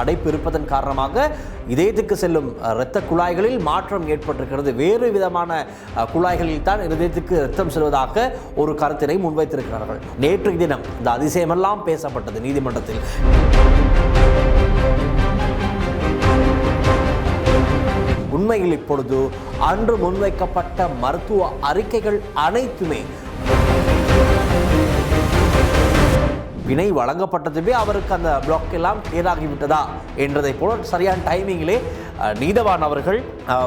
அடைப்பு இருப்பதன் காரணமாக இதயத்துக்கு செல்லும் இரத்த குழாய்களில் மாற்றம் ஏற்பட்டிருக்கிறது. வேறு விதமான குழாய்களில் தான் இதயத்துக்கு ரத்தம் செல்வதாக ஒரு கருத்தினை முன்வைத்திருக்கிறார்கள். நேற்று தினம் இந்த அதிசயமெல்லாம் பேசப்பட்டது நீதிமன்றத்தில். உண்மையில் இப்பொழுது அன்று முன்வைக்கப்பட்ட மருத்துவ அறிக்கைகள் அனைத்துமே பிணை வழங்கப்பட்டதுமே அவருக்கு அந்த பிளாக் எல்லாம் clear என்றதை போல சரியான டைமிங்கிலே நீதவான் அவர்கள்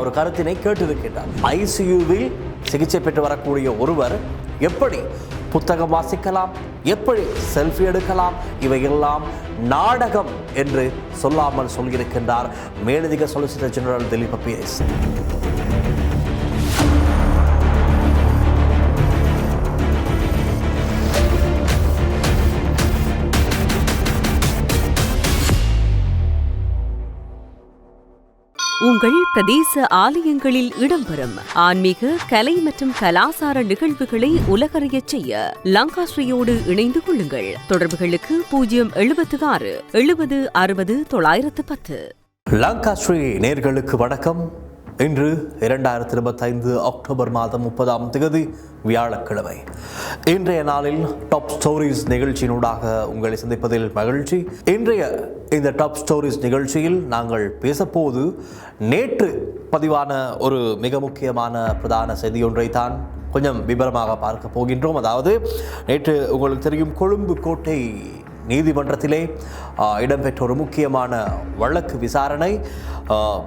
ஒரு கருத்தினை கேட்டிருக்கின்றார். ஐசியூவில் சிகிச்சை பெற்று வரக்கூடிய ஒருவர் எப்படி புத்தகம் வாசிக்கலாம் எப்படி செல்ஃபி எடுக்கலாம் இவையெல்லாம் நாடகம் என்று சொல்லாமல் சொல்லியிருக்கின்றார். மேலதிக சொலிசிட்டர் ஜெனரல் திலீப் பிஎஸ் உங்கள் பிரதேச ஆலயங்களில் இடம்பெறும் ஆன்மீக கலை மற்றும் கலாசார நிகழ்வுகளை உலகறிய செய்ய லங்காஸ்ரீயோடு இணைந்து கொள்ளுங்கள். தொடர்புகளுக்கு பூஜ்ஜியம் எழுபத்து ஆறு எழுபது அறுபது தொள்ளாயிரத்து பத்து. லங்காஸ்ரீ நேர்களுக்கு வணக்கம். இன்று இரண்டாயிரத்தி இருபத்தைந்து அக்டோபர் மாதம் முப்பதாம் தேதி வியாழக்கிழமை. இன்றைய நாளில் டாப் ஸ்டோரிஸ் நிகழ்ச்சியினூடாக உங்களை சந்திப்பதில் மகிழ்ச்சி. இன்றைய இந்த டாப் ஸ்டோரிஸ் நிகழ்ச்சியில் நாங்கள் பேசப்போது நேற்று பதிவான ஒரு மிக முக்கியமான பிரதான செய்தி ஒன்றை தான் கொஞ்சம் விபரமாக பார்க்க போகின்றோம். அதாவது நேற்று உங்களுக்கு தெரியும் கொழும்பு கோட்டை நீதிமன்றத்திலே இடம்பெற்ற ஒரு முக்கியமான வழக்கு விசாரணை.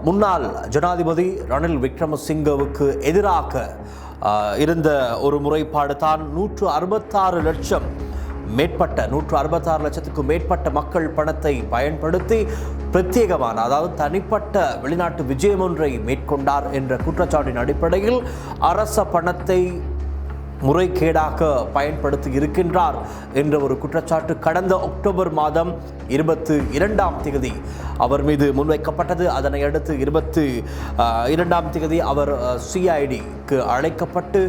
முன்னாள் ஜனாதிபதி ரணில் விக்ரமசிங்கவுக்கு எதிராக இருந்த ஒரு முறைப்பாடு தான் நூற்று அறுபத்தாறு லட்சம் மேற்பட்ட நூற்று அறுபத்தாறு லட்சத்துக்கும் மேற்பட்ட மக்கள் பணத்தை பயன்படுத்தி பிரத்யேகமான அதாவது தனிப்பட்ட வெளிநாட்டு விஜயம் ஒன்றை மேற்கொண்டார் என்ற குற்றச்சாட்டின் அடிப்படையில் அரச பணத்தை முறைகேடாக பயன்படுத்தி இருக்கின்றார் என்ற ஒரு குற்றச்சாட்டு கடந்த அக்டோபர் மாதம் இருபத்து இரண்டாம் தேதி அவர் மீது முன்வைக்கப்பட்டது. அதனை அடுத்து இருபத்து இரண்டாம் தேதி அவர் சிஐடிக்கு அழைக்கப்பட்டு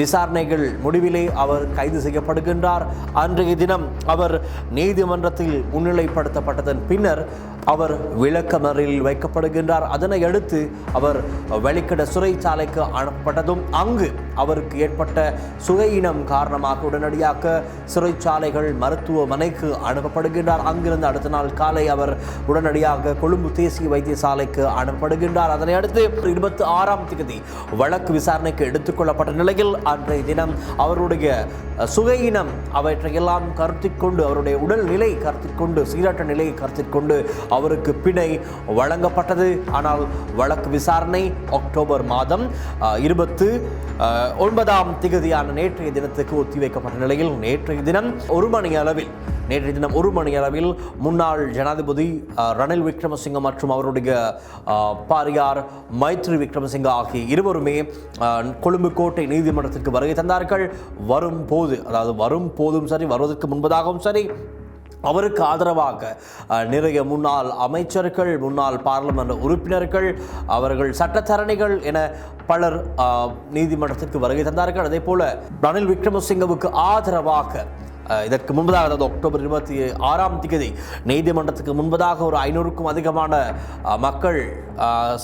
விசாரணைகள் முடிவிலே அவர் கைது செய்யப்படுகின்றார். அன்றைய தினம் அவர் நீதிமன்றத்தில் முன்னிலைப்படுத்தப்பட்டதன் பின்னர் அவர் விளக்கமறில் வைக்கப்படுகின்றார். அதனை அடுத்து அவர் வெளிக்கட சிறைச்சாலைக்கு அனுப்பப்பட்டதும் அங்கு அவருக்கு ஏற்பட்ட சுகையினம் காரணமாக உடனடியாக சிறைச்சாலைகள் மருத்துவமனைக்கு அனுப்பப்படுகின்றார். அங்கிருந்து அடுத்த நாள் காலை அவர் உடனடியாக கொழும்பு தேசிய வைத்தியசாலைக்கு அனுப்பப்படுகின்றார். அதனை அடுத்து இருபத்தி ஆறாம் தேதி வழக்கு விசாரணைக்கு எடுத்துக்கொள்ளப்பட்ட நிலையில் அன்றைய தினம் அவருடைய சுகையினம் அவற்றையெல்லாம் கருத்தில் கொண்டு அவருடைய உடல் நிலை கருத்தில் கொண்டு சீரற்ற நிலையை கருத்தில் கொண்டு அவருக்கு பிணை வழங்கப்பட்டது. ஆனால் வழக்கு விசாரணை அக்டோபர் மாதம் இருபத்து ஒன்பதாம் திகதியான நேற்றைய தினத்துக்கு ஒத்திவைக்கப்பட்ட நிலையில் நேற்றைய தினம் ஒரு மணி அளவில் நேற்றைய தினம் ஒரு மணி அளவில் முன்னாள் ஜனாதிபதி ரணில் விக்ரமசிங்க மற்றும் அவருடைய பாரியார் மைத்ரி விக்ரமசிங்க ஆகிய இருவருமே கொழும்பு கோட்டை நீதிமன்றத்திற்கு வருகை தந்தார்கள். வரும் போது அதாவது வரும் போதும் சரி வருவதற்கு முன்பதாகவும் சரி அவருக்கு ஆதரவாக நிறைய முன்னாள் அமைச்சர்கள் முன்னாள் பாராளுமன்ற உறுப்பினர்கள் அவர்கள் சட்டத்தரணிகள் என பலர் நீதிமன்றத்திற்கு வருகை தந்தார்கள். அதே போல ரணில் விக்ரமசிங்கவுக்கு ஆதரவாக இதற்கு முன்பதாக அதாவது அக்டோபர் இருபத்தி ஆறாம் தேதி நீதிமன்றத்துக்கு முன்பதாக ஒரு ஐநூறுக்கும் அதிகமான மக்கள்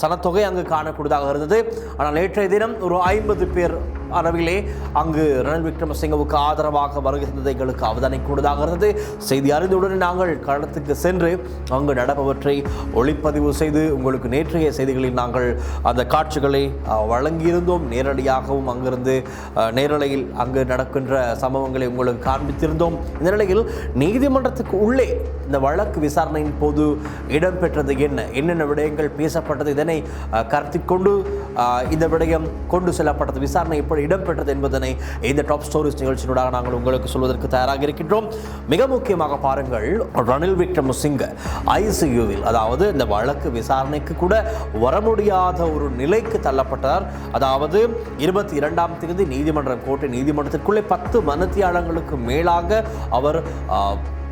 சனத்தொகை அங்கு காணக்கூடியதாக இருந்தது. ஆனால் நேற்றைய தினம் ஒரு ஐம்பது பேர் அளவிலே அங்கு ரணில் விக்ரமசிங்கவுக்கு ஆதரவாக வருகின்றது எங்களுக்கு அவதானிக்க கூடுதாக இருந்தது செய்தி அறிந்தவுடன் நாங்கள் களத்துக்கு சென்று அங்கு நடப்பவற்றை ஒளிப்பதிவு செய்து உங்களுக்கு நேற்றைய செய்திகளில் நாங்கள் அந்த காட்சிகளை வழங்கியிருந்தோம். நேரடியாகவும் அங்கிருந்து நேரலையில் அங்கு நடக்கின்ற சம்பவங்களை உங்களுக்கு காண்பித்திருந்தோம். இந்த நிலையில் நீதிமன்றத்துக்கு உள்ளே இந்த வழக்கு விசாரணையின் போது இடம்பெற்றது என்ன? என்னென்ன விடயங்கள் பேசப்பட்டது? இதனை கருத்தில் கொண்டு இந்த விடயம் கொண்டு செல்லப்பட்டது. விசாரணை எப்படி இடம்பெற்றது என்பதனை இந்த டாப் ஸ்டோரிஸ் நிகழ்ச்சியினூடாக நாங்கள் உங்களுக்கு சொல்வதற்கு தயாராக இருக்கின்றோம். மிக முக்கியமாக பாருங்கள் ரணில் விக்ரமசிங்க ஐசியூவில் அதாவது இந்த வழக்கு விசாரணைக்கு கூட வர முடியாத ஒரு நிலைக்கு தள்ளப்பட்டார். அதாவது இருபத்தி இரண்டாம் தேதி நீதிமன்றம் கோட்டை நீதிமன்றத்திற்குள்ளே பத்து மனத்தியாளங்களுக்கு மேலாக அவர்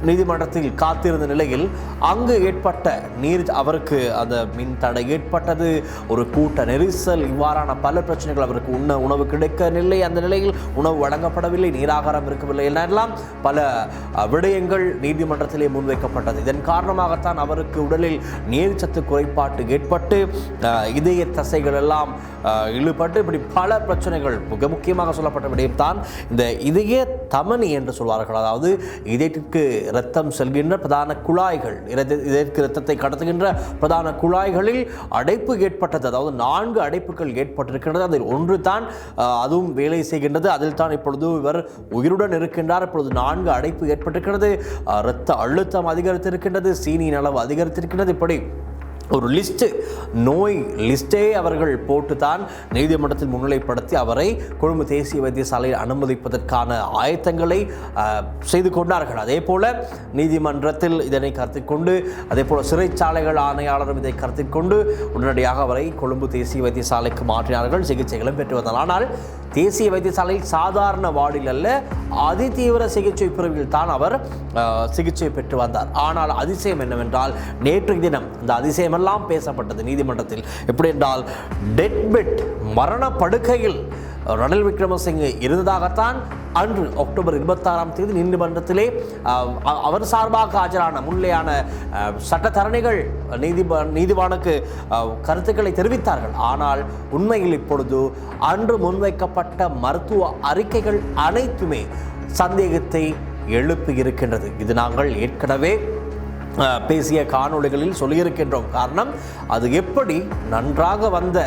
நீதிமன்றத்தில் காத்திருந்த நிலையில் அங்கு ஏற்பட்ட நீர் அவருக்கு அந்த மின் தடை ஏற்பட்டது. ஒரு கூட்ட நெரிசல் இவ்வாறான பல பிரச்சனைகள் அவருக்கு உண்ண உணவு கிடைக்கவில்லை. அந்த நிலையில் உணவு வழங்கப்படவில்லை நீராகாரம் இருக்கவில்லை எல்லாம் பல விடயங்கள் நீதிமன்றத்திலே முன்வைக்கப்பட்டது. இதன் காரணமாகத்தான் அவருக்கு உடலில் நீர்ச்சத்து குறைபாட்டு ஏற்பட்டு இதய தசைகள் எல்லாம் இழுபட்டு இப்படி பல பிரச்சனைகள் மிக முக்கியமாக சொல்லப்பட்ட விடயம்தான் இந்த இதய தமனி என்று சொல்வார்கள். அதாவது இதயத்திற்கு இரத்தம் செல்கின்ற பிரதான குழாய்கள் இதற்கு இரத்தத்தை கடத்துகின்ற பிரதான குழாய்களில் அடைப்பு ஏற்பட்டது. அதாவது நான்கு அடைப்புகள் ஏற்பட்டிருக்கின்றது. அதில் ஒன்று தான் அதுவும் வேலை செய்கின்றது. அதில் தான் இப்பொழுது இவர் உயிருடன் இருக்கின்றார். இப்பொழுது நான்கு அடைப்பு ஏற்பட்டிருக்கிறது. இரத்த அழுத்தம் அதிகரித்திருக்கின்றது. சீனியின் அளவு அதிகரித்திருக்கின்றது. இப்படி ஒரு லிஸ்ட்டு நோய் லிஸ்ட்டே அவர்கள் போட்டு தான் நீதிமன்றத்தில் முன்னிலைப்படுத்தி அவரை கொழும்பு தேசிய வைத்தியசாலையில் அனுமதிப்பதற்கான ஆயத்தங்களை செய்து கொண்டார்கள். அதே போல நீதிமன்றத்தில் இதனை கருத்தில் கொண்டு அதே போல சிறைச்சாலைகள் ஆணையாளரும் இதை கருத்தில் கொண்டு உடனடியாக அவரை கொழும்பு தேசிய வைத்தியசாலைக்கு மாற்றினார்கள் சிகிச்சைகளும் பெற்று வந்தார் ஆனால் தேசிய வைத்தியசாலையில் சாதாரண வார்டில் அல்ல அதிதீவிர சிகிச்சை பிரிவில் தான் அவர் சிகிச்சை பெற்று வந்தார். ஆனால் அதிசயம் என்னவென்றால் நேற்றைய தினம் இந்த அதிசயமெல்லாம் பேசப்பட்டது நீதிமன்றத்தில். எப்படி என்றால் டெட் பெட் ரணில் விக்ரமசிங்கே இருந்ததாகத்தான் அன்று அக்டோபர் இருபத்தாறாம் தேதி நீதிமன்றத்திலே அவர் சார்பாக ஆஜரான முன்னிலையான சட்டத்தரணிகள் நீதிப நீதிவானுக்கு கருத்துக்களை தெரிவித்தார்கள். ஆனால் உண்மையில் இப்பொழுது அன்று முன்வைக்கப்பட்ட மருத்துவ அறிக்கைகள் அனைத்துமே சந்தேகத்தை எழுப்பி இருக்கின்றது. இது நாங்கள் ஏற்கனவே பேசிய காணொளிகளில் சொல்லியிருக்கின்றோம். காரணம் அது எப்படி நன்றாக வந்த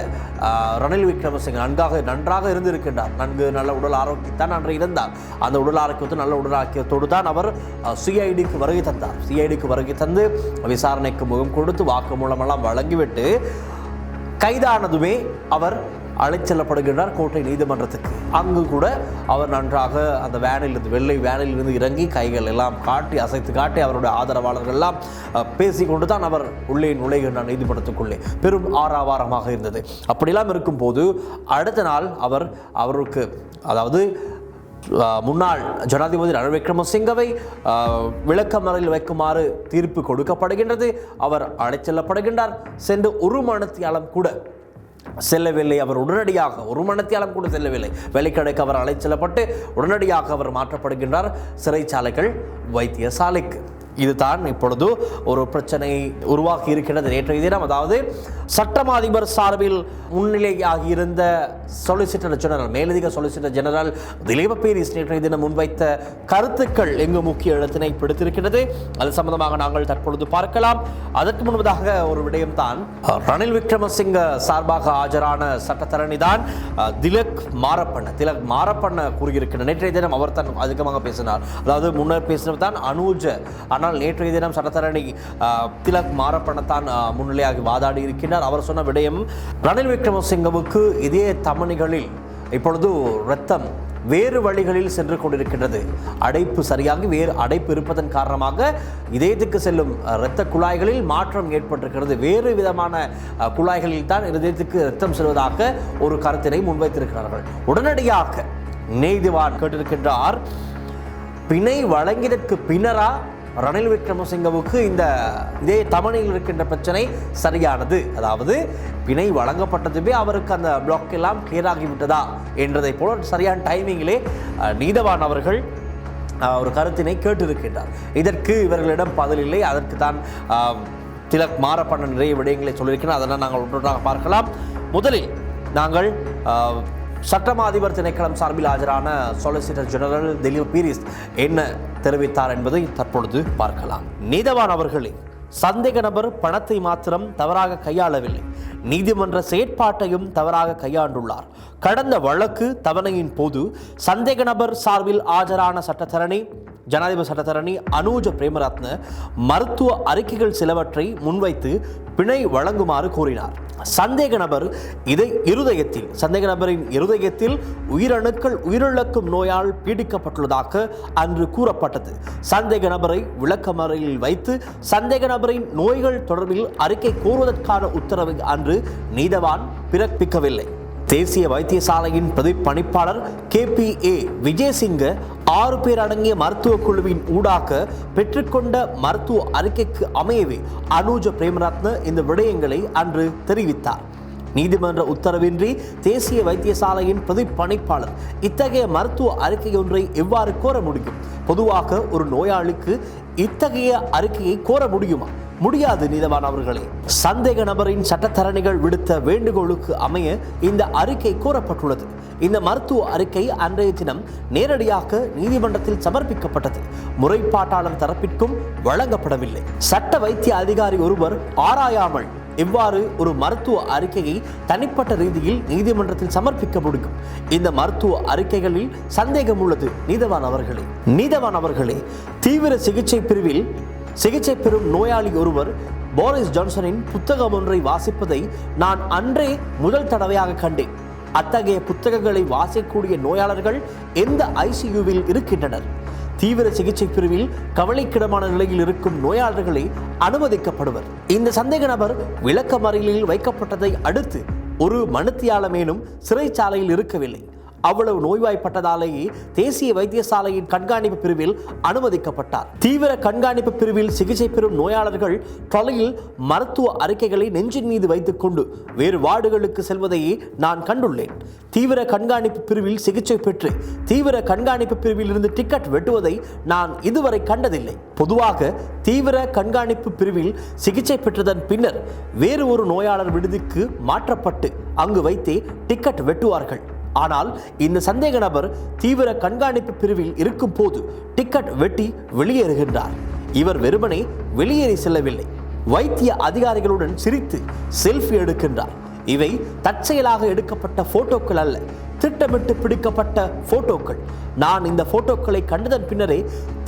ரணில் விக்ரமசிங்க நன்றாக நன்றாக இருந்திருக்கின்றார். நன்கு நல்ல உடல் ஆரோக்கியத்தான் அன்று இருந்தார். அந்த உடல் ஆரோக்கியத்தை நல்ல உடல் ஆரோக்கியத்தோடு தான் அவர் சிஐடிக்கு வருகை தந்தார். சிஐடிக்கு வருகை தந்து விசாரணைக்கு முகம் கொடுத்து வாக்குமூலமெல்லாம் வழங்கிவிட்டு கைதானதுமே அவர் அழைச் செல்லப்படுகின்றார் கோட்டை நீதிமன்றத்துக்கு. அங்கு கூட அவர் நன்றாக அந்த வேனில் இருந்து வெள்ளை வேனிலிருந்து இறங்கி கைகள் எல்லாம் காட்டி அசைத்து காட்டி அவருடைய ஆதரவாளர்கள் எல்லாம் பேசிக்கொண்டு தான் அவர் உள்ளே நுழைகின்றார் நீதிமன்றத்துக்குள்ளே. பெரும் ஆறாவாரமாக இருந்தது. அப்படியெல்லாம் இருக்கும்போது அடுத்த நாள் அவர் அவருக்கு அதாவது முன்னாள் ஜனாதிபதி ரணில் விக்ரமசிங்கவை விளக்கமறையில் வைக்குமாறு தீர்ப்பு கொடுக்கப்படுகின்றது. அவர் அழைச்செல்லப்படுகின்றார் சென்று ஒரு மணத்தியாலம் கூட செல்லவில்லை அவர் உடனடியாக ஒரு மனத்தியாலும் கூட செல்லவில்லை. வெளிக்கடைக்கு அவர் அழைச்செல்லப்பட்டு உடனடியாக அவர் மாற்றப்படுகின்றார். சிறைச்சாலைகள் வைத்தியசாலைக்கு. இதுதான் இப்பொழுது ஒரு பிரச்சனை உருவாகி இருக்கின்றது. நேற்றைய தினம் அதாவது சட்டமா அதிபர் சார்பில் முன்னிலையாகி இருந்த சொலிசிட்டர் ஜெனரல் மேலதிக சொலிசிட்டர் ஜெனரல் திலீப பீரிஸ் நேற்றைய தினம் முன்வைத்த கருத்துக்கள் எங்கு முக்கிய எழுத்தினை பிடித்திருக்கிறது அது சம்பந்தமாக நாங்கள் தற்பொழுது பார்க்கலாம். அதற்கு முன்பதாக ஒரு விடயம்தான். ரணில் விக்ரமசிங்க சார்பாக ஆஜரான சட்டத்தரணி தான் திலக் மாரப்பண்ண திலக் மாரப்பண்ண கூறியிருக்கிறார் நேற்றைய தினம் அவர் தான் அதிகமாக பேசினார். அதாவது முன்னர் பேசினவர் தான் அனூஜ ஆனால் ஆனால் நேற்றைய தினம் சட்டத்தரணி திலக் மாரப்பணத்தான் அஹ், முன்னிலையாகி வாதாடி இருக்கின்றார். அவர் சொன்ன விடயம் ரணில் விக்ரமசிங்கவுக்கு இதே தமணிகளில் இப்பொழுது ரத்தம் வேறு வழிகளில் சென்று கொண்டிருக்கின்றது. அடைப்பு சரியாகி வேறு அடைப்பு இருப்பதன் காரணமாக இதயத்துக்கு செல்லும் இரத்த குழாய்களில் மாற்றம் ஏற்பட்டிருக்கிறது. வேறு விதமான குழாய்களில் தான் இதயத்துக்கு ரத்தம் செல்வதாக ஒரு கருத்தினை முன்வைத்திருக்கிறார்கள். உடனடியாக நீதிவான் கேட்டிருக்கின்றார் பிணை வழங்கியதற்கு பின்னரா ரணில் விக்ரமசிங்கவுக்கு இந்த இதே தமணியில் இருக்கின்ற பிரச்சனை சரியானது. அதாவது பிணை வழங்கப்பட்டதுமே அவருக்கு அந்த பிளாக் எல்லாம் கிளியர் ஆகிவிட்டதா என்றதை போல சரியான டைமிங்கிலே நீதவான் அவர்கள் ஒரு கருத்தினை கேட்டிருக்கின்றார். இதற்கு இவர்களிடம் பதில் இல்லை. அதற்கு தான் திலக் மாறப்பண்ண நிறைய விடயங்களை சொல்லியிருக்கிறார். அதெல்லாம் நாங்கள் ஒன்றொன்றாக பார்க்கலாம். முதலில் நாங்கள் சட்டமா அதிபர் திணைக்களம் சார்பில் ஆஜரான சொலிசிட்டர் ஜெனரல் திலீப் பீரிஸ் என்ன தெரிவித்தார் என்பதை தற்பொழுது பார்க்கலாம். நீதவான் அவர்களே சந்தேக நபர் பணத்தை மாத்திரம் தவறாக கையாளவில்லை. நீதிமன்ற செயற்பாட்டையும் தவறாக கையாண்டுள்ளார். கடந்த வழக்கு தவணையின் போது சந்தேக நபர் சார்பில் ஆஜரான சட்டத்தரணி ஜனாதிபதி சட்டத்தரணி அனூஜ பிரேமரத்ன மருத்துவ அறிக்கைகள் சிலவற்றை முன்வைத்து பிணை வழங்குமாறு கூறினார். சந்தேக நபர் இதை இருதயத்தில் சந்தேக நபரின் இருதயத்தில் உயிரணுக்கள் உயிரிழக்கும் நோயால் பீடிக்கப்பட்டுள்ளதாக அன்று கூறப்பட்டது. சந்தேக நபரை விளக்கமறையில் வைத்து சந்தேக நபரின் நோய்கள் தொடர்பில் அறிக்கை கோருவதற்கான உத்தரவை அன்று நீதவான் பிறப்பிக்கவில்லை. தேசிய வைத்தியசாலையின் பிரதி பணிப்பாளர் கே பி ஏ விஜயசிங்க ஆறு பேர் அடங்கிய மருத்துவ குழுவின் ஊடாக பெற்றுக்கொண்ட மருத்துவ அறிக்கைக்கு அமையவே அனுஜ பிரேமரத்ன இந்த விடயங்களை அன்று தெரிவித்தார். நீதிமன்ற உத்தரவின்றி தேசிய வைத்தியசாலையின் பிரதிப்பணிப்பாளர் இத்தகைய மருத்துவ அறிக்கை ஒன்றை எவ்வாறு கோர முடியும்? பொதுவாக ஒரு நோயாளிக்கு இத்தகைய அறிக்கையை கோர முடியுமா? முடியாது நீதவான் அவர்களே. சந்தேக நபரின் சட்டத்தரணிகள் விடுத்த வேண்டுகோளுக்கு அமைய இந்த அறிக்கை கோரப்பட்டுள்ளது. இந்த மருத்துவ அறிக்கை அன்றைய தினம் நேரடியாக நீதிமன்றத்தில் சமர்ப்பிக்கப்பட்டது. முறைப்பாட்டாளர் தரப்பிற்கும் வழங்கப்படவில்லை. சட்ட வைத்திய அதிகாரி ஒருவர் ஆராயாமல் இவ்வாறு ஒரு மருத்துவ அறிக்கையை தனிப்பட்ட ரீதியில் நீதிமன்றத்தில் சமர்ப்பிக்க முடியும். இந்த மருத்துவ அறிக்கைகளில் சந்தேகம் உள்ளது நீதவான் அவர்களே. நீதவான் அவர்களே தீவிர சிகிச்சை பிரிவில் சிகிச்சை பெறும் நோயாளி ஒருவர் போரிஸ் ஜான்சனின் புத்தகம் ஒன்றை வாசிப்பதை நான் அன்றே முதல் தடவையாக கண்டேன். அத்தகைய புத்தகங்களை வாசிக்கக்கூடிய நோயாளர்கள் எந்த ஐசியூவில் இருக்கின்றனர்? தீவிர சிகிச்சை பிரிவில் கவலைக்கிடமான நிலையில் இருக்கும் நோயாளர்களே அனுமதிக்கப்படுவர். இந்த சந்தேக நபர் விளக்கமறியலில் வைக்கப்பட்டதை அடுத்து ஒரு மனுத்தியாளமேனும் சிறைச்சாலையில் இருக்கவில்லை. அவ்வளவு நோய்வாய்ப்பட்டதாலேயே தேசிய வைத்தியசாலையின் கண்காணிப்பு பிரிவில் அனுமதிக்கப்பட்டார். தீவிர கண்காணிப்பு பிரிவில் சிகிச்சை பெறும் நோயாளர்கள் தொலையில் மருத்துவ அறிக்கைகளை நெஞ்சின் மீது வைத்துக் கொண்டு வேறு வார்டுகளுக்கு செல்வதையே நான் கண்டுள்ளேன். தீவிர கண்காணிப்பு பிரிவில் சிகிச்சை பெற்று தீவிர கண்காணிப்பு பிரிவில் இருந்து டிக்கெட் வெட்டுவதை நான் இதுவரை கண்டதில்லை. பொதுவாக தீவிர கண்காணிப்பு பிரிவில் சிகிச்சை பெற்றதன் பின்னர் வேறு ஒரு நோயாளர் விடுதிக்கு மாற்றப்பட்டு அங்கு வைத்தே டிக்கெட் வெட்டுவார்கள். ஆனால் இந்த சந்தேக நபர் தீவிர கண்காணிப்பு பிரிவில் இருக்கும் போது டிக்கெட் வெட்டி வெளியேறுகின்றார். இவர் வெறுமனே வெளியேறி செல்லவில்லை. வைத்திய அதிகாரிகளுடன் சிரித்து செல்ஃபி எடுக்கின்றார். இவை தற்செயலாக எடுக்கப்பட்ட போட்டோக்கள் அல்ல. திட்டமிட்டு பிடிக்கப்பட்ட போட்டோக்கள். நான் இந்த போட்டோக்களை கண்டதன் பின்னரே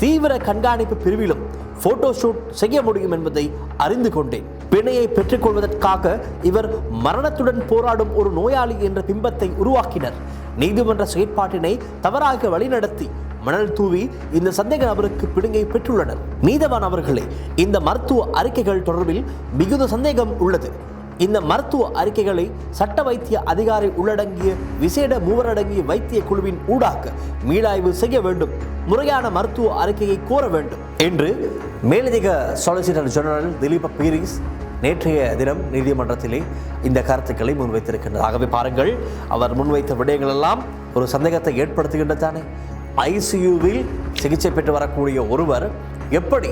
தீவிர கண்காணிப்பு பிரிவிலும் போட்டோ ஷூட் செய்ய முடியும் என்பதை அறிந்து கொண்டேன். பிணையை பெற்றுக்கொள்வதற்காக இவர் மரணத்துடன் போராடும் ஒரு நோயாளி என்ற பிம்பத்தை உருவாக்கினர். நீதிமன்ற செயற்பாட்டினை தவறாக வழிநடத்தி மணல் தூவி இந்த சந்தேக நபருக்கு பிடுங்கை பெற்றுள்ளனர். நீதவான் அவர்களே இந்த மருத்துவ அறிக்கைகள் தொடர்பில் மிகுந்த சந்தேகம் உள்ளது. இந்த மருத்துவ அறிக்கைகளை சட்ட வைத்திய அதிகாரி உள்ளடங்கிய விசேட மூவரடங்கிய வைத்திய குழுவின் ஊடாக மீளாய்வு செய்ய வேண்டும். முறையான மருத்துவ அறிக்கையை கோர வேண்டும். என்று மேலதிக சொலிசிட்டர் ஜெனரல் திலீப பீரிஸ் நேற்றைய தினம் நீதிமன்றத்திலே இந்த கருத்துக்களை முன்வைத்திருக்கின்றார். ஆகவே பாருங்கள் அவர் முன்வைத்த விடயங்கள் எல்லாம் ஒரு சந்தேகத்தை ஏற்படுத்துகின்றதானே. ஐசியூவில் சிகிச்சை பெற்று வரக்கூடிய ஒருவர் எப்படி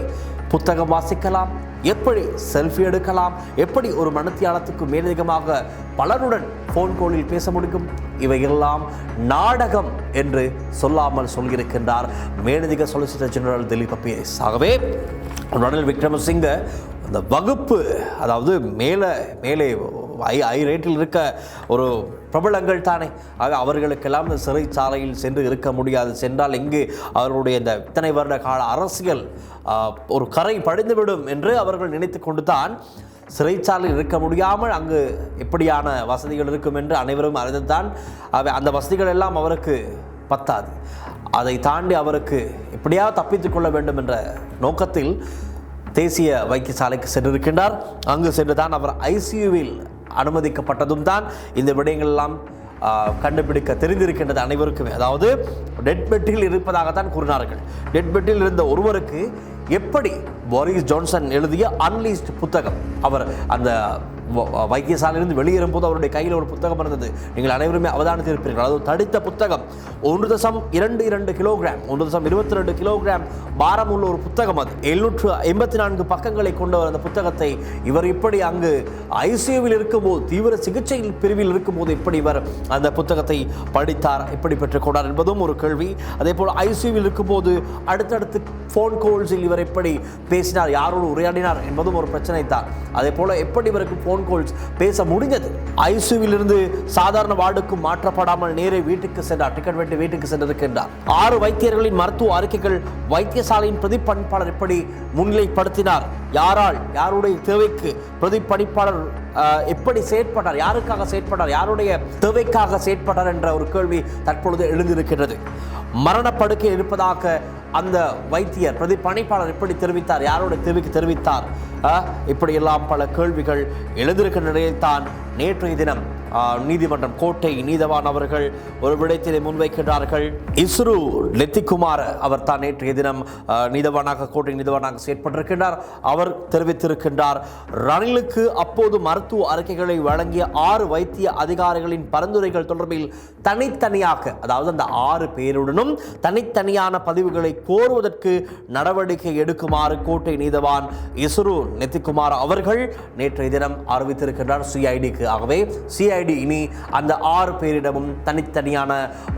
புத்தகம் வாசிக்கலாம் எப்படி செல்ஃபி எடுக்கலாம்? எப்படி ஒரு மனத்தியாலத்துக்கு மேலதிகமாக பலருடன் ஃபோன் கோலில் பேச முடியும்? இவையெல்லாம் நாடகம் என்று சொல்லாமல் சொல்லியிருக்கின்றார் மேலதிக சொலிசிட்டர் ஜெனரல் திலீப் பீரிஸ் ஆகவே ரணில் விக்ரமசிங்க அந்த வகுப்பு அதாவது மேலே மேலே ஐ ஐ ரேட்டில் இருக்க ஒரு பிரபலங்கள் தானே. ஆக அவர்களுக்கெல்லாம் இந்த சிறைச்சாலையில் சென்று இருக்க முடியாது. சென்றால் எங்கு அவர்களுடைய இந்த இத்தனை வருட கால அரசியல் ஒரு கரை படிந்துவிடும் என்று அவர்கள் நினைத்து கொண்டு தான் சிறைச்சாலையில் இருக்க முடியாமல் அங்கு எப்படியான வசதிகள் இருக்கும் என்று அனைவரும் அறிந்துதான் அவை அந்த வசதிகள் எல்லாம் அவருக்கு பத்தாது. அதை தாண்டி அவருக்கு எப்படியாவது தப்பித்துக்கொள்ள வேண்டும் என்ற நோக்கத்தில் தேசிய வைத்தியசாலைக்கு சென்றிருக்கின்றார். அங்கு சென்று தான் அவர் ஐசியூவில் அனுமதிக்கப்பட்டதும் தான். இந்த விடயங்கள் எல்லாம் கண்டுபிடிக்க தெரிந்திருக்கின்றது அனைவருக்குமே. அதாவது டெட் பெட்டில் இருப்பதாகத்தான் கூறினார்கள். டெட் பெட்டில் இருந்த ஒருவருக்கு எப்படி போரிஸ் ஜான்சன் எழுதிய அன்லீஸ்ட் புத்தகம்? அவர் அந்த வைத்தியசாலையிலிருந்து வெளியேறும் போது அவருடைய கையில் ஒரு புத்தகம் இருந்தது. நீங்கள் அனைவருமே அவதானத்தில் இருப்பீர்கள். அதாவது தடித்த புத்தகம். ஒன்று தசம் இரண்டு இரண்டு கிலோகிராம் ஒன்று தசம் இருபத்தி ரெண்டு கிலோகிராம் பாரம் உள்ள ஒரு புத்தகம் அது. எழுநூற்று எண்பத்தி நான்கு பக்கங்களை கொண்ட அந்த புத்தகத்தை இவர் இப்படி அங்கு ஐசியூவில் இருக்கும்போது தீவிர சிகிச்சை பிரிவில் இருக்கும்போது எப்படி இவர் அந்த புத்தகத்தை படித்தார் இப்படி பெற்றுக்கொண்டார் என்பதும் ஒரு கேள்வி. அதே போல் ஐசியூவில் இருக்கும்போது அடுத்தடுத்து ஃபோன் கோல்ஸில் இவர் எப்படி பேசினார் யாரோடு உரையாடினார் என்பதும் ஒரு பிரச்சனை தான். அதே போல் எப்படி இவருக்கு ஃபோன் ஃபோன் கால்ஸ் பேச முடிஞ்சது. ஐசியூவிலிருந்து சாதாரண வார்டுக்கு மாற்றப்படாமல் நேரே வீட்டுக்கு சென்றார். டிக்கெட் வெட்டி வீட்டுக்கு சென்றிருக்கின்றார் ஆறு வைத்தியர்களின் மருத்துவ அறிக்கைகள் வைத்தியசாலையின் பிரதிப்பணிப்பாளர் எப்படி முன்னிலைப்படுத்தினார். யாரால்? யாருடைய தேவைக்கு பிரதிப்பணிப்பாளர் எப்படி செயற்பட்டார்? யாருக்காக செயற்பட்டார்? யாருடைய தேவைக்காக செயற்பட்டார் என்ற ஒரு கேள்வி தற்பொழுது எழுந்திருக்கிறது மரணப்படுக்கை இருப்பதாக அந்த வைத்தியர் பிரதிப்பணிப்பாளர் எப்படி தெரிவித்தார்? யாருடைய தேவைக்கு தெரிவித்தார்? இப்படியெல்லாம் பல கேள்விகள் எழுந்திருக்கிற நிலையில் தான் நேற்றைய தினம். நீதிமன்றம் கோட்டை நீதவான் அவர்கள் ஒரு விடயத்திலே முன்வைக்கின்றார்கள். இஸ்ரு லெத்திக்குமார் அவர் தான் நேற்றைய தினம் நீதவானாக கோட்டை நீதவானாக செயற்பட்டிருக்கின்றார். அவர் தெரிவித்திருக்கின்றார் ரணிலுக்கு அப்போது மருத்துவ அறிக்கைகளை வழங்கிய ஆறு வைத்திய அதிகாரிகளின் பரிந்துரைகள் தொடர்பில் தனித்தனியாக அதாவது அந்த ஆறு பேருடனும் தனித்தனியான பதிவுகளை கோருவதற்கு நடவடிக்கை எடுக்குமாறு கோட்டை நீதவான் இஸ்ரு நெத்திக்குமார் அவர்கள் நேற்றைய தினம் அறிவித்திருக்கின்றார். சிஐடிக்கு ஆகவே சிஐ சிஐடி இனி அந்த ஆறு பேரிடமும் தனித்தனியான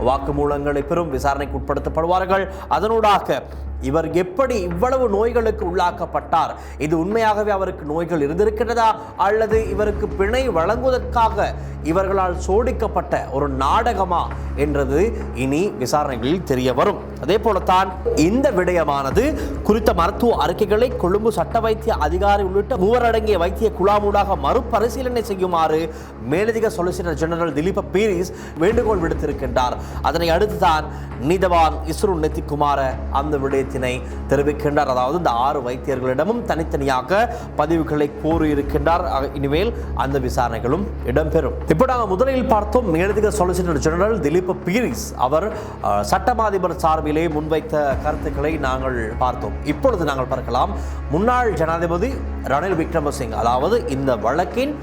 வாக்குமூலங்களை பெறும் விசாரணைக்கு உட்படுத்தப்படுவார்கள். அதனூடாக இவர் எப்படி இவ்வளவு நோய்களுக்கு உள்ளாக்கப்பட்டார்? இது உண்மையாகவே அவருக்கு நோய்கள் இருந்திருக்கிறதா அல்லது இவருக்கு பிணை வழங்குவதற்காக இவர்களால் சோடிக்கப்பட்ட ஒரு நாடகமா? என்றது இனி விசாரணைகளில் தெரிய வரும் அதே போலத்தான் இந்த விடயமானது குறித்த மருத்துவ அறிக்கைகளை கொழும்பு சட்ட வைத்திய அதிகாரி உள்ளிட்ட மூவரடங்கிய வைத்திய குழாமூடாக மறுபரிசீலனை செய்யுமாறு மேலதிக சொலிசிட்டர் ஜெனரல் திலீப பீரிஸ் வேண்டுகோள் விடுத்திருக்கின்றார். அதனை அடுத்துதான் நீதவான் இஸ்ரு நெத்திக்குமார அந்த கருத்தினை தெரிவிக்கின்றார். அதாவது இந்த ஆறு வைத்தியர்களிடமும் தனித்தனியாக பதிவுகளை கோரியிருக்கின்றார் இனிமேல் அந்த விசாரணைகளும் இடம்பெறும். இப்போ நாங்கள் முதலில் பார்த்தோம் மேலதிக சொலிசிட்டர் ஜெனரல் திலீப் பீரிஸ். அவர் சட்டமாதிபர் சார்பிலே முன்வைத்த கருத்துக்களை நாங்கள் பார்த்தோம். இப்பொழுது நாங்கள் பார்க்கலாம். முன்னாள் ஜனாதிபதி ரணில் விக்ரமசிங் அதாவது இந்த வழக்கின்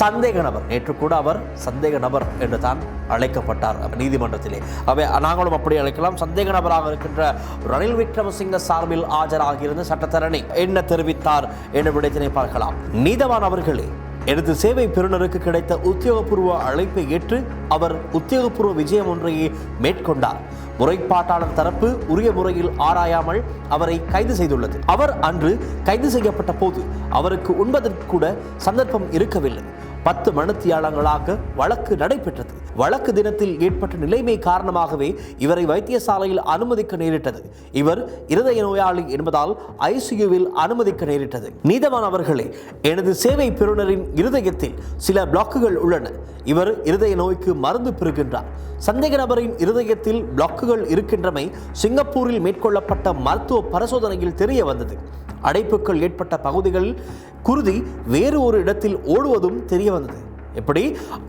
சந்தேக நபர் நேற்று கூட அவர் சந்தேக நபர் என்று தான் அழைக்கப்பட்டார் நீதிமன்றத்திலே. அவை நாங்களும் அப்படி அழைக்கலாம். சந்தேக நபராக இருக்கின்ற ரணில் விக்ரமசிங்க சார்பில் ஆஜராகியிருந்த சட்டத்தரணி என்ன தெரிவித்தார் என்ற விடயத்தினை பார்க்கலாம். நீதவான் அவர்களே எனது சேவை பெறுநருக்கு கிடைத்த உத்தியோகபூர்வ அழைப்பை ஏற்று அவர் உத்தியோகபூர்வ விஜயம் ஒன்றையே மேற்கொண்டார். முறைப்பாட்டாளர் தரப்பு உரிய முறையில் ஆராயாமல் அவரை கைது செய்துள்ளது. அவர் அன்று கைது செய்யப்பட்ட போது அவருக்கு உண்பதற்கு கூட சந்தர்ப்பம் இருக்கவில்லை. பத்து மணத்தியாளங்களாக வழக்கு நடைபெற்றது. வழக்கு தினத்தில் ஏற்பட்ட நிலைமை காரணமாகவே இவரை வைத்தியசாலையில் அனுமதிக்க நேரிட்டது. இவர் இருதய நோயாளி என்பதால் ஐசியூவில் அனுமதிக்க நேரிட்டது. நீதவான் அவர்களே எனது சேவை பெறுநரின் இருதயத்தில் சில பிளாக்குகள் உள்ளன. இவர் இருதய நோய்க்கு மருந்து பெறுகின்றார். சந்தேக நபரின் இருதயத்தில் பிளாக்குகள் இருக்கின்றமை சிங்கப்பூரில் மேற்கொள்ளப்பட்ட மருத்துவ பரிசோதனையில் தெரிய வந்தது. அடைப்புகள் ஏற்பட்ட பகுதிகளில் குருதி வேறு ஒரு இடத்தில் ஓடுவதும் தெரிய வந்தது. எப்படி?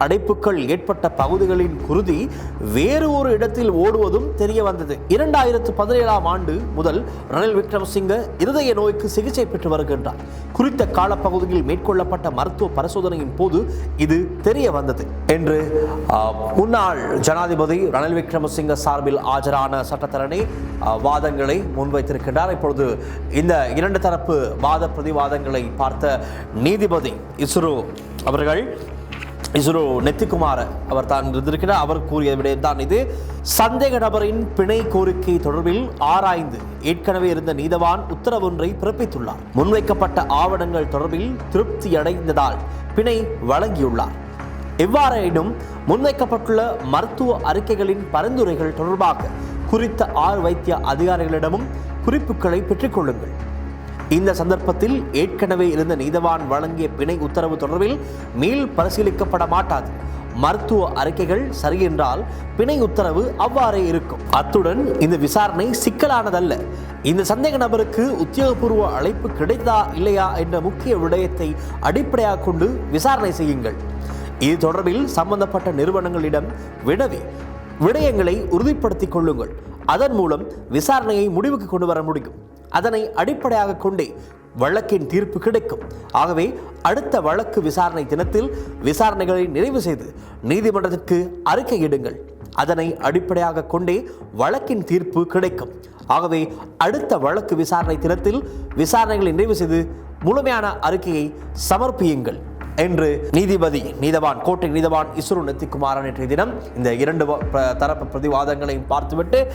அடைப்புகள் ஏற்பட்ட பகுதிகளின் குருதி வேறு ஒரு இடத்தில் ஓடுவதும் தெரிய வந்தது. இரண்டாயிரத்து பதினேழாம் ஆண்டு முதல் ரணில் விக்ரமசிங்க இருதய நோய்க்கு சிகிச்சை பெற்று வருகின்றார். குறித்த காலப்பகுதியில் மேற்கொள்ளப்பட்ட மருத்துவ பரிசோதனையின் போது இது தெரிய வந்தது. என்று முன்னாள் ஜனாதிபதி ரணில் விக்ரமசிங்க சார்பில் ஆஜரான சட்டத்தரணி வாதங்களை முன்வைத்திருக்கின்றார். இப்பொழுது இந்த இரண்டு தரப்பு வாத பிரதிவாதங்களை பார்த்த நீதிபதி இஸ்ரோ அவர்கள் இசுரு நெத்திக்குமார அவர் தான் இருந்திருக்கிறார். அவர் கூறிய விடயம் தான் இது. சந்தேக நபரின் பிணை கோரிக்கை தொடர்பில் ஆராய்ந்து ஏற்கனவே இருந்த நீதவான் உத்தரவொன்றை பிறப்பித்துள்ளார். முன்வைக்கப்பட்ட ஆவணங்கள் தொடர்பில் திருப்தி அடைந்ததால் பிணை வழங்கியுள்ளார். எவ்வாறாயினும் முன்வைக்கப்பட்டுள்ள மருத்துவ அறிக்கைகளின் பரிந்துரைகள் தொடர்பாக குறித்த ஆறு வைத்திய அதிகாரிகளிடமும் குறிப்புகளை பெற்றுக்கொள்ளுங்கள் இந்த சந்தர்ப்பத்தில் ஏற்கனவே இருந்த நீதவான் வழங்கிய பிணை உத்தரவு தொடர்பில் மீள் பரிசீலிக்கப்பட மாட்டாது. மருத்துவ அறிக்கைகள் சரியென்றால் பிணை உத்தரவு அவ்வாறே இருக்கும். அத்துடன் இந்த விசாரணை சிக்கலானதல்ல. இந்த சந்தேக நபருக்கு உத்தியோகபூர்வ அழைப்பு கிடைத்ததா இல்லையா என்ற முக்கிய விடயத்தை அடிப்படையாக கொண்டு விசாரணை செய்யுங்கள். இது தொடர்பில் சம்பந்தப்பட்ட நிறுவனங்களிடம் வினவி விடயங்களை உறுதிப்படுத்திக் கொள்ளுங்கள். அதன் மூலம் விசாரணையை முடிவுக்கு கொண்டு வர முடியும். அதனை அடிப்படையாக கொண்டே வழக்கின் தீர்ப்பு கிடைக்கும். ஆகவே அடுத்த வழக்கு விசாரணை தினத்தில் விசாரணைகளை நிறைவு செய்து நீதிமன்றத்திற்கு அறிக்கையிடுங்கள் அதனை அடிப்படையாக கொண்டே வழக்கின் தீர்ப்பு கிடைக்கும். ஆகவே அடுத்த வழக்கு விசாரணை தினத்தில் விசாரணைகளை நிறைவு செய்து முழுமையான அறிக்கையை சமர்ப்பியுங்கள். என்று நீதிபதி நீதவான் கோட்டை நீதவான் இஸ்ரு நெத்திக்குமாரன் நேற்றைய தினம் இந்த இரண்டு வ- ப- தரப்பு பிரதிவாதங்களையும் பார்த்துவிட்டு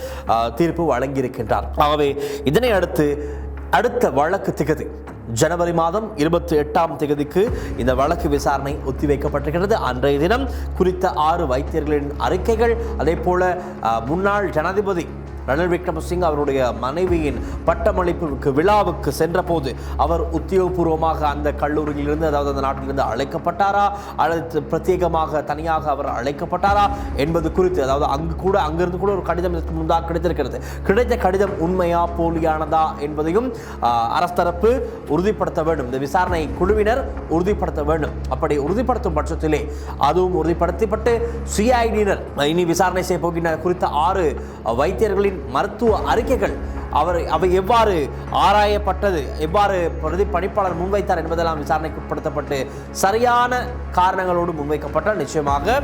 தீர்ப்பு வழங்கியிருக்கின்றார். ஆகவே இதனை அடுத்து அடுத்த வழக்கு திகதி. ஜனவரி மாதம் இருபத்தி எட்டாம் தேதிக்கு இந்த வழக்கு விசாரணை ஒத்திவைக்கப்பட்டிருக்கிறது. அன்றைய தினம் குறித்த ஆறு வைத்தியர்களின் அறிக்கைகள் அதே போல முன்னாள் ஜனாதிபதி ரணில் விக்ரமசிங் அவருடைய மனைவியின் பட்டமளிப்பு விழாவுக்கு சென்றபோது அவர் உத்தியோகபூர்வமாக அந்த கல்லூரியிலிருந்து அதாவது அந்த நாட்டிலிருந்து அழைக்கப்பட்டாரா? அல்லது பிரத்யேகமாக தனியாக அவர் அழைக்கப்பட்டாரா? என்பது குறித்து அதாவது அங்கு கூட அங்கிருந்து கூட ஒரு கடிதம் இதற்கு முன்பாக கிடைத்திருக்கிறது. கிடைத்த கடிதம் உண்மையா போலியானதா என்பதையும் அரசு தரப்பு உறுதிப்படுத்த வேண்டும். இந்த விசாரணை குழுவினர் உறுதிப்படுத்த வேண்டும். அப்படி உறுதிப்படுத்தும் பட்சத்திலே அதுவும் உறுதிப்படுத்தப்பட்டு சிஐடியினர் இனி விசாரணை செய்ய போகின்ற குறித்த ஆறு வைத்தியர்களின் மருத்துவ அறிக்கைகள் அவர் அவை எவ்வாறு ஆராயப்பட்டது எவ்வாறு பிரதி பணிப்பாளர் முன்வைத்தார் என்பதெல்லாம் விசாரணைக்கு உட்படுத்தப்பட்டு சரியான காரணங்களோடு முன்வைக்கப்பட்டால் நிச்சயமாக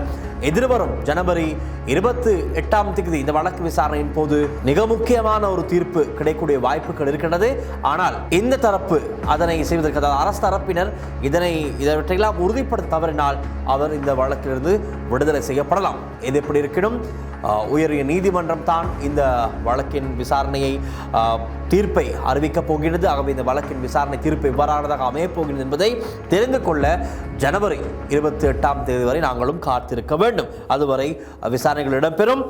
எதிர்வரும் ஜனவரி இருபத்தி எட்டாம் தேதி இந்த வழக்கு விசாரணையின் போது மிக முக்கியமான ஒரு தீர்ப்பு கிடைக்கக்கூடிய வாய்ப்புகள் இருக்கின்றது. ஆனால் இந்த தரப்பு அதனை செய்வதற்கு அதாவது அரசு தரப்பினர் இதனை இதவற்றையெல்லாம் உறுதிப்படுத்த தவறினால் அவர் இந்த வழக்கிலிருந்து விடுதலை செய்யப்படலாம். இது எப்படி இருக்கணும் உயரிய நீதிமன்றம் தான் இந்த வழக்கின் விசாரணையை தீர்ப்பை அறிவிக்கப் போகிறது. ஆகவே இந்த வழக்கின் விசாரணை தீர்ப்பு எவ்வாறானதாக அமையப் போகிறது என்பதை தெரிந்து கொள்ள ஜனவரி இருபத்தி எட்டாம் தேதி வரை நாங்களும் காத்திருக்க வேண்டும். அதுவரை விசாரணைகள் இடம்பெறும்.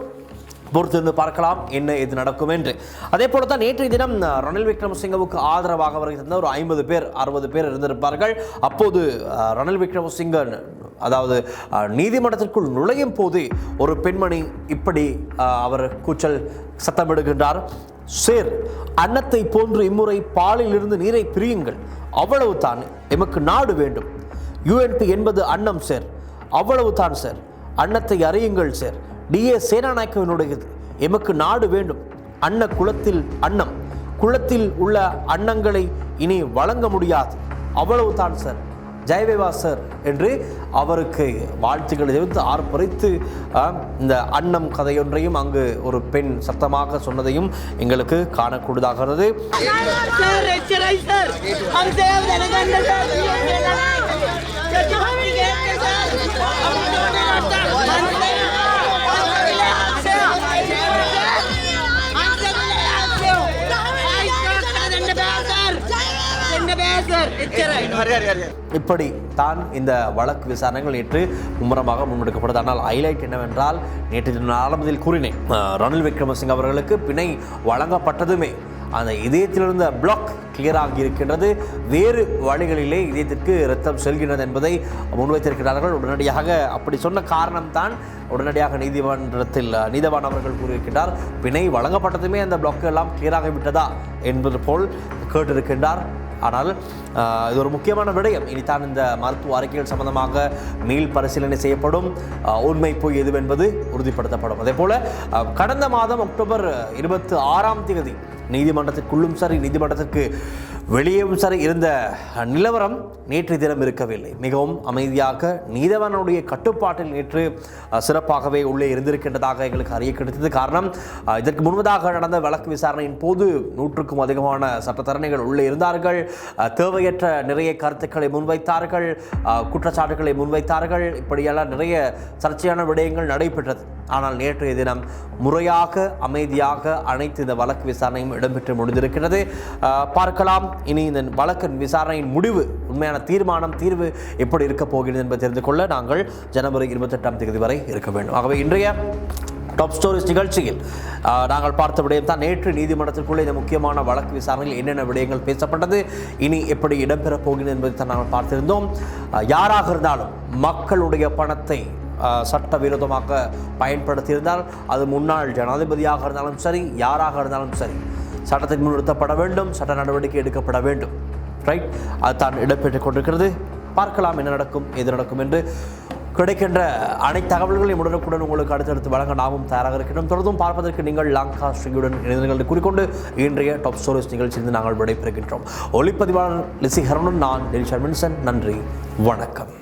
பொறுத்திருந்து பார்க்கலாம் என்ன இது நடக்கும் என்று. அதே போல தான் நேற்றைய தினம் ரணில் விக்ரமசிங்கவுக்கு ஆதரவாக வருகை தந்த ஒரு ஐம்பது பேர் அறுபது பேர் இருந்திருப்பார்கள். அப்போது ரணில் விக்ரமசிங்க அதாவது நீதிமன்றத்திற்குள் நுழையும் போது ஒரு பெண்மணி இப்படி அவர் கூச்சல் சத்தமிடுகின்றார். சேர். அன்னத்தை போன்று இம்முறை பாலிலிருந்து நீரை பிரியுங்கள். அவ்வளவு தான் எமக்கு நாடு வேண்டும். யூஎன்பி என்பது அன்னம் சார். அவ்வளவு தான் சார். அன்னத்தை அறியுங்கள் சார். டிஏ சேனாநாயக்கவினுடையது எமக்கு நாடு வேண்டும். அன்ன குலத்தில் அன்னம். குளத்தில் உள்ள அன்னங்களை இனி வழங்க முடியாது. அவ்வளவு தான் சார். ஜெயவேவா சார் என்று அவருக்கு வாழ்த்துக்களை தெரிவித்து ஆர்ப்பரித்து இந்த அன்னம் கதையொன்றையும் அங்கு ஒரு பெண் சத்தமாக சொன்னதையும் எங்களுக்கு காணக்கூடியதாகிறது सर இப்படி தான் இந்த வழக்கு விசாரணைகள் நேற்று மும்முரமாக முன்னெடுக்கப்படுது ஆனால் ஹைலைட் என்னவென்றால் நேற்று ஆரம்பத்தில் கூறினேன் ரணில் விக்ரமசிங்க அவர்களுக்கு பிணை வழங்கப்பட்டதுமே. அந்த இதயத்திலிருந்த பிளாக் கிளியர் ஆகி இருக்கின்றது வேறு வழிகளிலே இதயத்திற்கு இரத்தம் செல்கின்றது என்பதை முன்வைத்திருக்கிறார்கள். உடனடியாக அப்படி சொன்ன காரணம்தான் உடனடியாக நீதிமன்றத்தில் நீதவான் அவர்கள் கூறியிருக்கின்றார். பிணை வழங்கப்பட்டதுமே அந்த பிளாக் எல்லாம் கிளியராகி விட்டதா என்பது போல் கேட்டிருக்கின்றார். ஆனால் இது ஒரு முக்கியமான விடயம். இனிதான் இந்த மருத்துவ அறிக்கைகள் சம்பந்தமாக மீள் பரிசீலனை செய்யப்படும். உண்மை பொய் எதுவென்பது உறுதிப்படுத்தப்படும். அதே போல கடந்த மாதம் அக்டோபர் இருபத்தி ஆறாம் தேதி நீதிமன்றத்திற்குள்ளும் சரி நீதிமன்றத்திற்கு வெளியேவும் சரி இருந்த நிலவரம் நேற்று தினம் இருக்கவில்லை. மிகவும் அமைதியாக நீதவனுடைய கட்டுப்பாட்டில் நேற்று சிறப்பாகவே உள்ளே இருந்திருக்கின்றதாக எங்களுக்கு அறிய கிடைத்தது. காரணம் இதற்கு முன்பதாக நடந்த வழக்கு விசாரணையின் போது நூற்றுக்கும் அதிகமான சட்டத்தரணிகள் உள்ளே இருந்தார்கள். தேவையற்ற நிறைய கருத்துக்களை முன்வைத்தார்கள். குற்றச்சாட்டுகளை முன்வைத்தார்கள். இப்படியெல்லாம் நிறைய சர்ச்சையான விடயங்கள் நடைபெற்றது. ஆனால் நேற்றைய தினம் முறையாக அமைதியாக அனைத்து இந்த வழக்கு விசாரணையும் இடம்பெற்று முடிந்திருக்கிறது. பார்க்கலாம். இனி இந்த வழக்கின் விசாரணையின் முடிவு உண்மையான தீர்மானம் தீர்வு எப்படி இருக்க போகிறது என்பதை தெரிந்து கொள்ள நாங்கள் ஜனவரி இருபத்தெட்டாம் தேதி வரை இருக்க வேண்டும். ஆகவே இன்றைய டாப் ஸ்டோரிஸ் நிகழ்ச்சியில் நாங்கள் பார்த்த விடயம் தான் நேற்று நீதிமன்றத்திற்குள்ளே இந்த முக்கியமான வழக்கு விசாரணையில் என்னென்ன விடயங்கள் பேசப்பட்டது இனி எப்படி இடம்பெறப் போகிறது என்பதை தான் நாங்கள் பார்த்திருந்தோம். யாராக இருந்தாலும் மக்களுடைய பணத்தை சட்டவிரோதமாக பயன்படுத்தியிருந்தால் அது முன்னாள் ஜனாதிபதியாக இருந்தாலும் சரி யாராக இருந்தாலும் சரி சட்டத்தின் முன் நிறுத்தப்பட வேண்டும் சட்ட நடவடிக்கை எடுக்கப்பட வேண்டும். ரைட் அது தான் இடம்பெற்றுக் கொண்டிருக்கிறது. பார்க்கலாம் என்ன நடக்கும் எது நடக்கும் என்று. கிடைக்கின்ற அனைத்து தகவல்களையும் உடனுக்குடன் உங்களுக்கு அடுத்தடுத்து வழங்க நாமும் தயாராக இருக்கிறோம் தொடர்ந்தும் பார்ப்பதற்கு நீங்கள் லாங்கா ஸ்ரீயுடன் இணைந்தீர்கள் கூறிக்கொண்டு இன்றைய டாப் ஸ்டோரிஸ் நிகழ்ச்சியிலிருந்து நாங்கள் விடைபெறுகின்றோம். ஒளிப்பதிவாளர் லிசி ஹரனுடன் நான் டெலிஷா மின்சன் நன்றி வணக்கம்.